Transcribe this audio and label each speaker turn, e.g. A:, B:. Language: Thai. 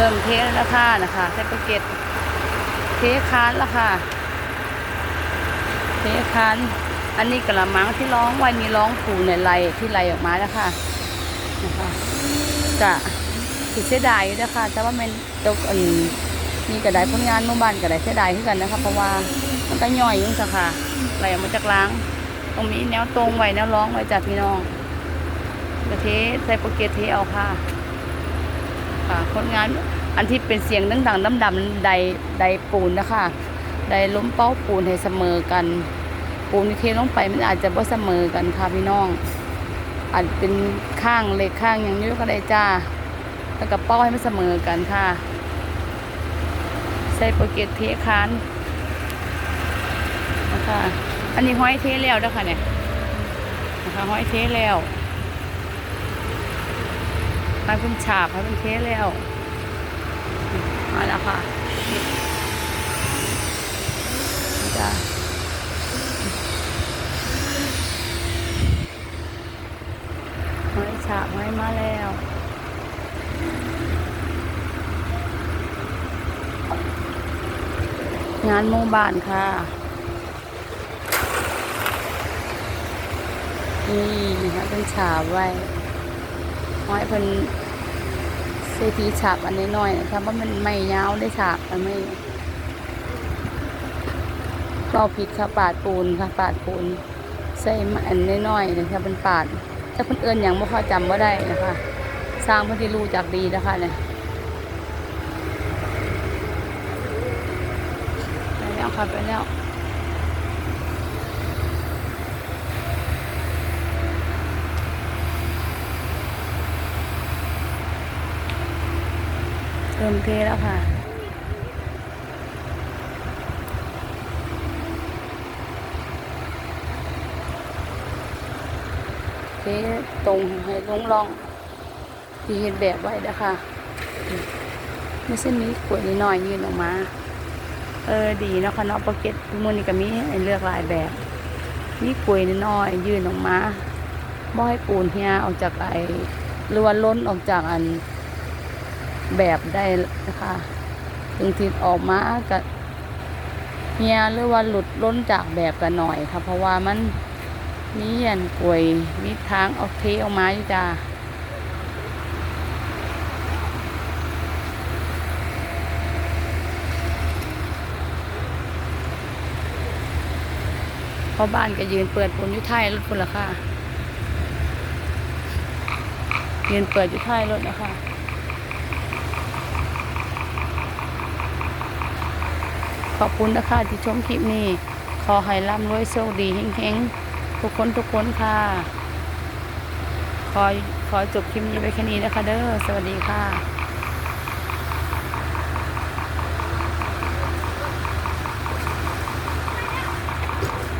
A: เริ่มเทแล้วค่ะนะคะใส่ปเก็ตเทคานแล้วค่ะเทคานอันนี้กระมังที่ร้องไว้นี่ร้องผูในไรที่ไรออกมาแล้วค่ะนะคะจะผิดเสียดายอยู่นะคะแต่ว่ามันตกอันนี่ก็ไดผลงานหมู่บ้านก็ไดเสียดายขึ้กันนะคะ เพราะว่ามันก็ย่อยอยุ่งจ้ะค่ะไหลออกมาจากล้าง ตรงนี้แนวตรงไว้แนวร้องไว้จากพี่น้องกระเทใส่โปรเกตเทเอาค่ะ ค่ะผลงานอันที่เป็นเสียงดังๆดำๆใดใดปูนนะคะใดล้มเป้าปูนให้เสมอกัน ปูนเทลงไปมันอาจจะบ่เสมอกันค่ะพี่น้องอาจเป็นข้างเล็กข้างอย่างนี้ก็ได้จ้าแล้วก็เป้าให้มันเสมอกันค่ะ ใส่โปรเกตเทคานนะคะอันนี้ห้อยเทแล้วนะคะเนี่ยนะคะห้อยเทแล้ว ให้เป็นฉาบให้เป็นเทแล้วมาแล้วค่ะจ้าห้ฉาบห้มาแล้วงานหมู่บ้านค่ะ นี่ค่ะเป็นฉาบไว้ ห้อยเป็นเซทีฉาบอันนี้น้อยนะคะเพรามันไม่ยาวได้ฉาบมันไม่เราผิดค่ะปาดปูนค่ะปาดปูนใส่มาอันน้อยๆนะคะเป็นปาดถ้าคนเอื่นอย่างไม่ค่อยจำว่าได้นะคะ สร้างเพื่อที่รู้จักดีนะคะเนี่ยไปแล้วค่ะไปแล้ว เริ่มเทแล้วค่ะ เทตรงให้ลงร่อง ที่เห็นแบบไว้นะคะไม่ใช่มีขวดนิดหน่อยยืนออกมา เออดีเนาะค่ะเนาะโปรเก็ตมูนี่ก็มีให้เลือกหลายแบบมีกวยนิดหน่อยยืนออกมาบ่ให้ปูนเฮียออกจากไอหรือว่าล้นออกจากอัน แบบได้นะคะถึงทิศออกมากับเฮียหรือว่าหลุดล้นจากแบบกันหน่อยค่ะ เพราะว่ามันมีอันป่วยมีทางออกเทออกมาจ้าเพราะบ้านก็ยืนเปิดผลอยู่ท้ายรถพุ่นละค่ะยืนเปิดยู่ท้ายรถนะคะ ขอบคุณนะคะที่ชมคลิปนี้ ขอให้ร่ำรวยโชคดีเฮงๆ ทุกคนทุกคนค่ะ ขอขอจบคลิปนี้ไว้แค่นี้นะคะ เด้อ สวัสดีค่ะ